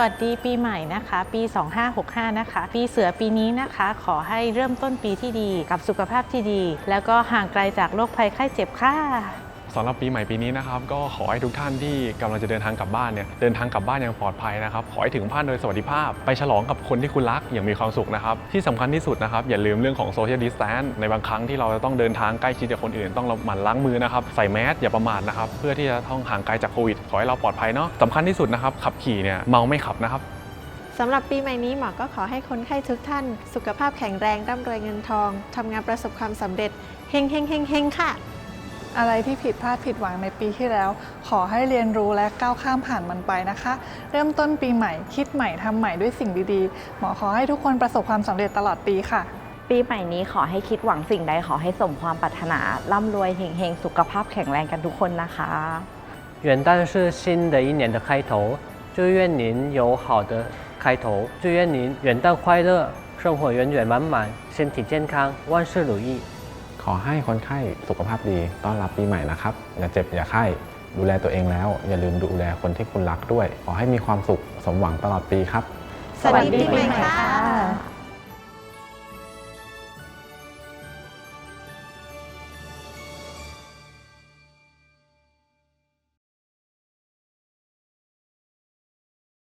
วัสดีปีใหม่นะคะ ปี 2565 นะคะ ปีเสือปีนี้นะคะ ขอให้เริ่มต้นปีที่ดีกับสุขภาพที่ดี แล้วก็ห่างไกลจากโรคภัยไข้เจ็บค่ะ สำหรับปีใหม่ปีนี้นะครับก็ขอให้ทุกท่านที่กำลังจะเดินทางกลับบ้านเนี่ยเดินทางกลับบ้านอย่างปลอดภัยนะครับขอให้ถึงบ้านโดยสวัสดิภาพ ไปฉลองกับคนที่คุณรักอย่างมีความสุขนะครับที่สำคัญที่สุดนะครับอย่าลืมเรื่องของโซเชียลดิสแ n นในบางครั้งที่เราจะต้องเดินทางใกล้ชิดกับคนอื่นต้องหมั่นล้างมือนะครับใส่แมสอย่าประมาทนะครับเพื่อที่จะต้องห่างไกลจากโควิดขอให้เราปลอดภัยเนาะสำคัญที่สุดนะครับขับขี่เนี่ยเมาไม่ขับนะครับสำหรับปีใหม่นี้หมอก็ขอให้คนไข้ทุกท่าน สุขภาพแข็งแรงร่ำรวยเงินทองทำงานประสบความสำเร็จเฮงเฮงเฮงเฮงค่ะ อะไรที่ผิดพลาดผิดหวังในปีที่แล้ว ขอให้เรียนรู้และก้าวข้ามผ่านมันไปนะคะ เริ่มต้นปีใหม่ คิดใหม่ทำใหม่ด้วยสิ่งดีๆ หมอขอให้ทุกคนประสบความสำเร็จตลอดปีค่ะ ปีใหม่นี้ขอให้คิดหวังสิ่งใดขอให้สมความปรารถนา ร่ำรวยเฮงๆ สุขภาพแข็งแรงกันทุกคนนะคะ 元旦是新的一年的开头，祝愿您有好的开头，祝愿您元旦快乐，生活圆圆满满，身体健康，万事如意。 ขอให้คนไข้สุขภาพดีต้อนรับปีใหม่นะครับ อย่าเจ็บอย่าไข้ ดูแลตัวเองแล้ว อย่าลืมดูแลคนที่คุณรักด้วย ขอให้มีความสุขสมหวังตลอดปีครับ สวัสดีปีใหม่ค่ะ